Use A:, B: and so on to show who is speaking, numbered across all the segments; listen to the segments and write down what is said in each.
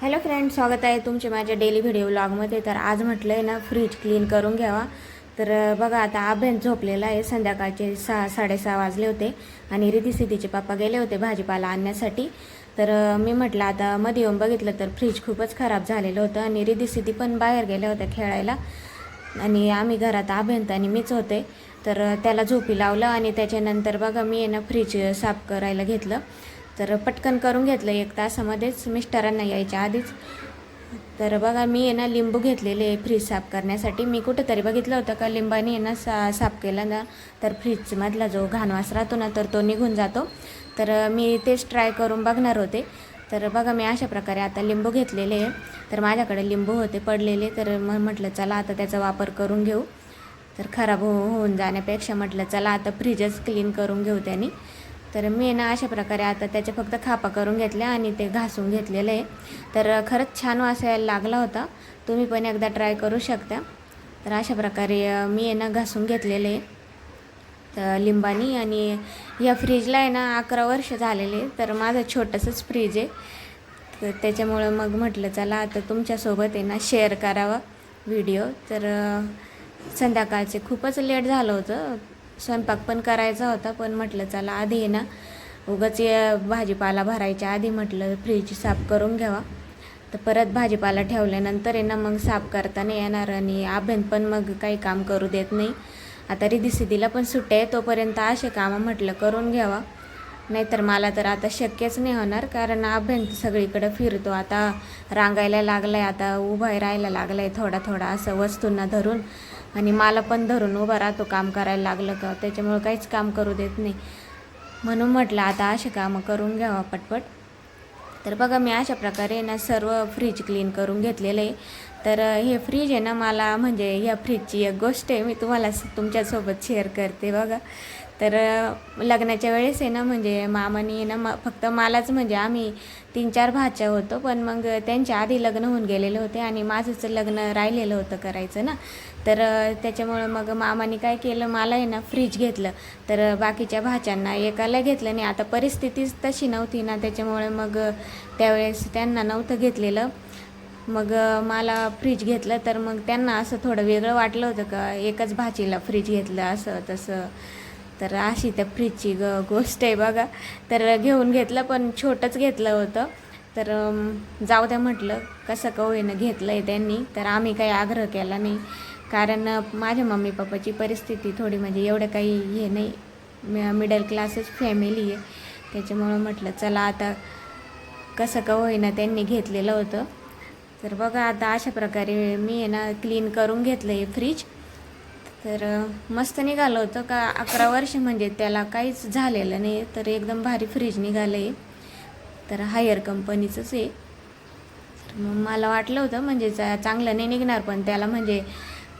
A: Hello friend स्वागत आहे तुमचे माझ्या डेली व्हिडिओ व्लॉगमध्ये तर आज म्हटलं आहे ना फ्रीज क्लीन करून घ्यावा. तर बघा आता अभ्यास झोपलेला आहे. संध्याकाळचे सहा साडेसहा वाजले होते आणि रिधी सिद्धीचे पप्पा गेले होते भाजीपाला आणण्यासाठी. तर मी म्हटलं आता मध्ये येऊन बघितलं तर फ्रीज खूपच खराब झालेलं होतं आणि रिधीसिद्धी पण बाहेर गेल्या होत्या खेळायला. आणि आम्ही घरात अभ्यंत आणि मीच होते. तर त्याला झोपी लावलं आणि त्याच्यानंतर बघा मी आहे ना फ्रीज साफ करायला घेतलं. तर पटकन करून घेतलं. एक तासामध्येच मिस्टरांना यायच्या आधीच. तर बघा मी आहे ना लिंबू घेतलेले आहे फ्रीज साफ करण्यासाठी. मी कुठंतरी बघितलं होतं का लिंबाने ना सा साफ केला ना तर फ्रीजमधला जो घाणवास राहतो ना तर तो निघून जातो. तर मी तेच ट्राय करून बघणार होते. तर बघा मी अशा प्रकारे आता लिंबू घेतलेले आहे. तर माझ्याकडे लिंबू होते पडलेले. तर मग म्हटलं चला आता त्याचा वापर करून घेऊ. तर खराब हो होऊन जाण्यापेक्षा म्हटलं चला आता फ्रीजच क्लीन करून घेऊ त्यांनी. तर मी ना अशा प्रकारे आता त्याच्या फक्त खापा करून घेतल्या आणि ते घासून घेतलेलं. आहे तर खरंच छान वासायला लागला होता. तुम्ही पण एकदा ट्राय करू शकता. तर अशा प्रकारे मी आहे ना घासून घेतलेले. आहे तर लिंबानी आणि या फ्रीजला आहे ना अकरा वर्ष झालेले. तर माझं छोटंसंच फ्रीज आहे. तर त्याच्यामुळं मग म्हटलं चला आता तुमच्यासोबत आहे ना शेअर करावा व्हिडिओ. तर संध्याकाळचे खूपच लेट झालं होतं. स्वयंपाक पण करायचा होता पण म्हटलं चला आधी आहे ना उगाच या भाजीपाला भरायच्या आधी म्हटलं फ्रीज साफ करून घ्यावा. तर परत भाजीपाला ठेवल्यानंतर आहे ना मग साफ करताना येणार आणि अभ्यान पण मग काही काम करू देत नाही. आता रिधी सिद्धीला पण सुट्ट्या आहे तोपर्यंत असे कामं म्हटलं करून घ्यावा. नाहीतर मला तर आता शक्यच नाही होणार कारण अभ्यंत सगळीकडं फिरतो. आता रांगायला लागलाय आता उभा राहायला लागलाय थोडा थोडा असं वस्तूंना धरून. आणि मला पण धरून उभा राहतो काम करायला लागलं का? त्याच्यामुळं काहीच काम करू देत नाही. म्हणून म्हटलं आता असे कामं करून घ्यावा पटपट. तर बघा मी अशा प्रकारे ना सर्व फ्रीज क्लीन करून घेतलेलं आहे. तर हे फ्रीज आहे ना मला म्हणजे ह्या फ्रीजची एक गोष्ट आहे मी तुम्हाला तुमच्यासोबत शेअर करते बघा. तर लग्नाच्या वेळेस आहे ना म्हणजे मामाने आहे ना म फक्त मलाच म्हणजे आम्ही तीन चार भाच्या होतो पण मग त्यांच्या आधी लग्न होऊन गेलेले होते आणि माझंच लग्न राहिलेलं होतं करायचं ना. तर त्याच्यामुळं मग मामाने काय केलं मला आहे ना फ्रीज घेतलं. तर बाकीच्या भाच्यांना एकाला घेतलं नाही आता परिस्थितीच तशी नव्हती ना त्याच्यामुळे मग त्यावेळेस त्यांना नव्हतं घेतलेलं. मग मला फ्रीज घेतलं तर मग त्यांना असं थोडं वेगळं वाटलं होतं का एकच भाचीला फ्रीज घेतलं असं तसं. तर अशी त्या फ्रीजची ग गोष्ट आहे बघा. तर घेऊन घेतलं पण छोटंच घेतलं होतं. तर जाऊ द्या म्हटलं कसं का होईनं घेतलं आहे त्यांनी. तर आम्ही काही आग्रह केला नाही. कारण माझ्या मम्मी पप्पाची परिस्थिती थोडी म्हणजे एवढं काही हे नाही. मिडल क्लासच फॅमिली आहे. त्याच्यामुळं म्हटलं चला आता कसं का होईना त्यांनी घेतलेलं होतं. तर बघा आता अशा प्रकारे मी आहे ना क्लीन करून घेतलं आहे फ्रीज तर मस्त निघालं होतं का अकरा वर्ष म्हणजे त्याला काहीच झालेलं नाही तर एकदम भारी फ्रीज निघालं आहे तर हायर कंपनीचंच आहे. तर मग मला वाटलं होतं म्हणजे चा चांगलं नाही निघणार पण त्याला म्हणजे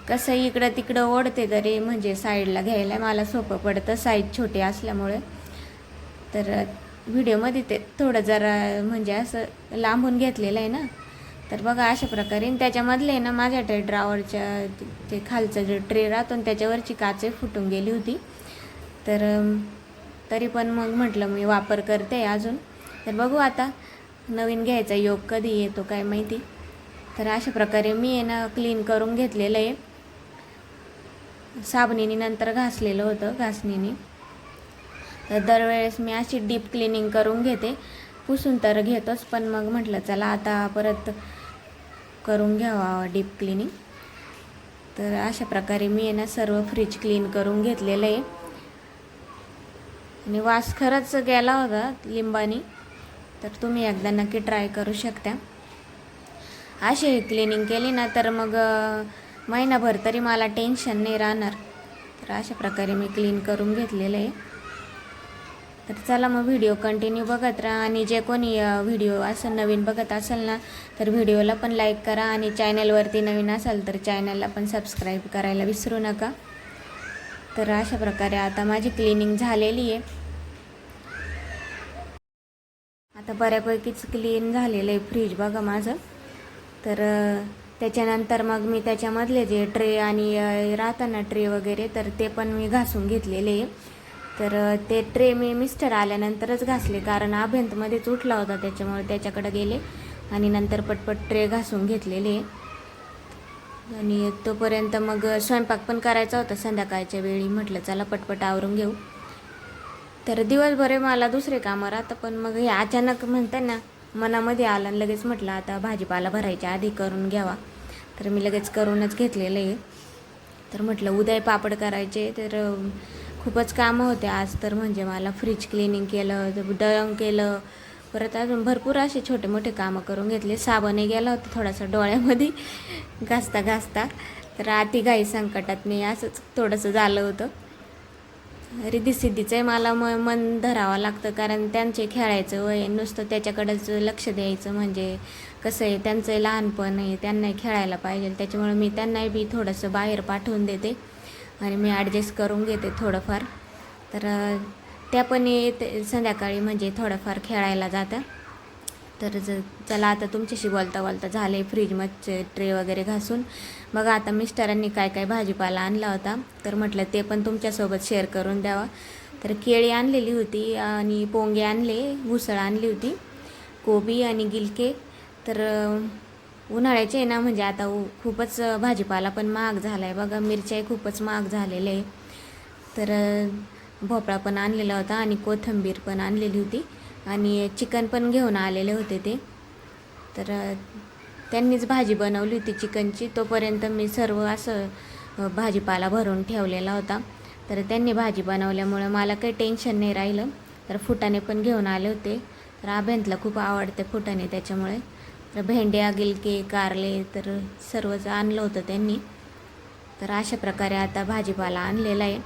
A: कसं इकडं तिकडं ओढते तरी म्हणजे साईडला घ्यायला मला सोपं पडतं साईज छोटी असल्यामुळे. तर व्हिडिओमध्ये ते थोडं जरा म्हणजे असं लांबून घेतलेलं आहे ना. तर बघा अशा प्रकारे. त्याच्यामधले ना माझ्या ट्रे ड्रावरच्या ते खालचं जे ट्रे राहतो आणि त्याच्यावरची काचे फुटून गेली होती. तर तरी पण मग म्हटलं मी वापर करते अजून. तर बघू आता नवीन घ्यायचा योग कधी येतो काय माहिती. तर अशा प्रकारे मी आहे ना क्लीन करून घेतलेलं आहे. साबणीने नंतर घासलेलं होतं घासणीने. तर दरवेळेस मी अशी डीप क्लिनिंग करून घेते. पुसून तर घेतोच पण मग म्हटलं चला आता परत करून घ्यावा डीप क्लिनिंग. तर अशा प्रकारे मी आहे ना सर्व फ्रीज क्लीन करून घेतलेलं आहे. आणि वास खरंच गेला होता लिंबानी. तर तुम्ही एकदा नक्की ट्राय करू शकता. अशी क्लिनिंग केली ना तर मग महिनाभर तरी मला टेन्शन नाही राहणार. तर अशा प्रकारे मी क्लीन करून घेतलेलं आहे. तर चला मग व्हिडिओ कंटिन्यू बघत राहा आणि जे कोणी व्हिडिओ असं नवीन बघत असेल ना तर व्हिडिओला पण लाईक करा आणि चॅनलवरती नवीन असाल तर चॅनलला पण सबस्क्राईब करायला विसरू नका. तर अशा प्रकारे आता माझी क्लिनिंग झालेली आहे. आता बऱ्यापैकीच क्लीन झालेलं आहे फ्रीज बघा माझं. तर त्याच्यानंतर मग मी त्याच्यामधले जे ट्रे आणि राहताना ट्रे वगैरे तर ते पण मी घासून घेतलेले आहे. तर ते ट्रे मी मिस्टर आल्यानंतरच घासले. कारण अभ्यंतमध्येच उठला होता त्याच्यामुळे त्याच्याकडे गेले आणि नंतर पटपट ट्रे घासून घेतलेले. आणि तोपर्यंत मग स्वयंपाक पण करायचा होता संध्याकाळच्या वेळी. म्हटलं चला पटपट आवरून घेऊ. तर दिवसभर मला दुसरे कामं राहतं पण मग हे अचानक म्हणतात ना मनामध्ये आलं आणि लगेच म्हटलं आता भाजीपाला भरायच्या आधी करून घ्यावा. तर मी लगेच करूनच घेतलेलं आहे. तर म्हटलं उद्या पापड करायचे तर खूपच कामं होते. आज तर म्हणजे मला फ्रीज क्लिनिंग केलं डळंग केलं. परत अजून भरपूर असे छोटे मोठे कामं करून घेतले. साबणही गेला होता थोडासा डोळ्यामध्ये घासता घासता तर आधी घाई संकटात नाही असंच थोडंसं झालं होतं. रिद्धी सिद्धीचंही मला म मन धरावं लागतं कारण त्यांचे खेळायचं वय नुसतं त्याच्याकडंच लक्ष द्यायचं. म्हणजे कसं आहे त्यांचंही लहानपण आहे त्यांनाही खेळायला पाहिजे. त्याच्यामुळे मी त्यांनाही बी थोडंसं बाहेर पाठवून देते. आणि मी ॲडजस्ट करून घेते थोडंफार. तर त्या पण येते संध्याकाळी म्हणजे थोडंफार खेळायला जातं तर ज चला आता तुमच्याशी बोलता बोलता झाले फ्रीजमध्ये ट्रे वगैरे घासून. बघा आता मिस्टरांनी काय काय भाजीपाला आणला होता. तर म्हटलं ते पण तुमच्यासोबत शेअर करून द्यावा. तर केळी आणलेली होती आणि पोंगे आणले घुसळ आणली होती कोबी आणि गिलके. तर उन्हाळ्याचे आहे ना म्हणजे आता उ- खूपच भाजीपाला पण महाग झाला आहे बघा मिरच्याही खूपच महाग झालेले आहे. तर भोपळा पण आणलेला होता आणि कोथिंबीर पण आणलेली होती. आणि चिकन पण घेऊन आलेले होते ते. तर त्यांनीच भाजी बनवली होती चिकनची. तोपर्यंत मी सर्व असं भाजीपाला भरून ठेवलेला होता. तर त्यांनी भाजी बनवल्यामुळं मला काही टेन्शन नाही राहिलं. तर फुटाणे पण घेऊन आले होते. तर अभ्यंतला खूप आवडते फुटाणे त्याच्यामुळे. तर भेंड्या गिलके कारले तर सर्वच आणलं होतं त्यांनी. तर अशा प्रकारे आता भाजीपाला आणलेला आहे.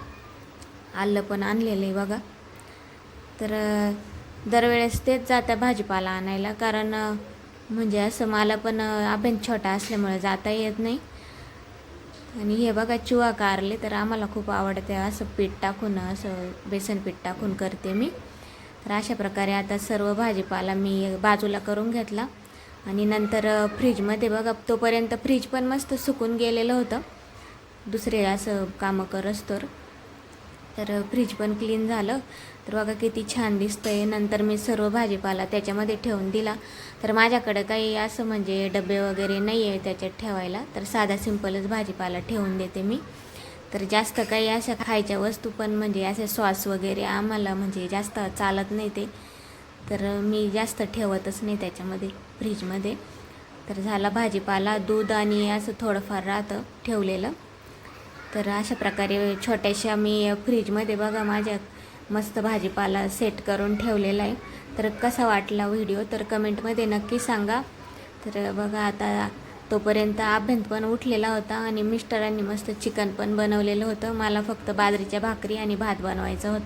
A: आलं पण आणलेलं आहे बघा. तर दरवेळेस तेच जातं भाजीपाला आणायला. कारण म्हणजे असं मला पण अभ्यास छोटा असल्यामुळे जाता येत नाही. आणि हे बघा चुवा कारले तर आम्हाला खूप आवडते. असं पीठ टाकून असं बेसन पीठ टाकून करते मी. तर अशा प्रकारे आता सर्व भाजीपाला मी बाजूला करून घेतला. आणि नंतर फ्रीजमध्ये बघा तोपर्यंत फ्रीज पण मस्त सुकून गेलेलं होतं. दुसरे असं कामं करस तर. तर फ्रीज पण क्लीन झालं. तर बघा किती छान दिसतं आहे नंतर मी सर्व भाजीपाला त्याच्यामध्ये ठेवून दिला. तर माझ्याकडं काही असं म्हणजे डबे वगैरे नाही आहे त्याच्यात ठेवायला. तर साधा सिंपलच भाजीपाला ठेवून देते मी. तर जास्त काही अशा खायच्या वस्तू पण म्हणजे असे सॉस वगैरे आम्हाला म्हणजे जास्त चालत नाही ते. तर मी जास्त ठेवतच नाही त्याच्यामध्ये फ्रीजमध्ये. तर झाला भाजीपाला दूध आणि असं थोडंफार राहतं ठेवलेलं. तर अशा प्रकारे छोट्याशा मी फ्रीजमध्ये बघा माझ्या मस्त भाजीपाला सेट करून ठेवलेला आहे. तर कसा वाटला व्हिडिओ तर कमेंटमध्ये नक्की सांगा. तर बघा आता तोपर्यंत अभ्यंत पण उठलेला होता आणि मिस्टरांनी मस्त चिकन पण बनवलेलं होतं. मला फक्त बाजरीच्या भाकरी आणि भात बनवायचा होता.